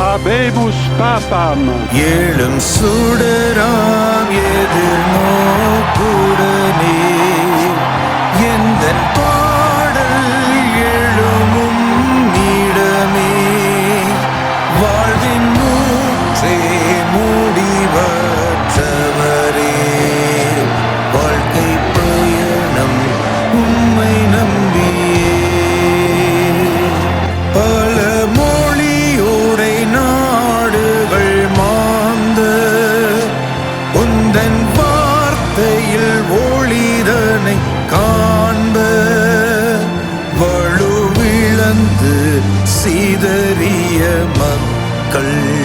Habemus Papam. ஏழும் சுடராம் எதிர்நோக்குடனே எந்த பாடல் உந்தன் வார்த்தையில் ஒளிதனை காண்ப வலுவிழந்து சிதறிய மக்கள்.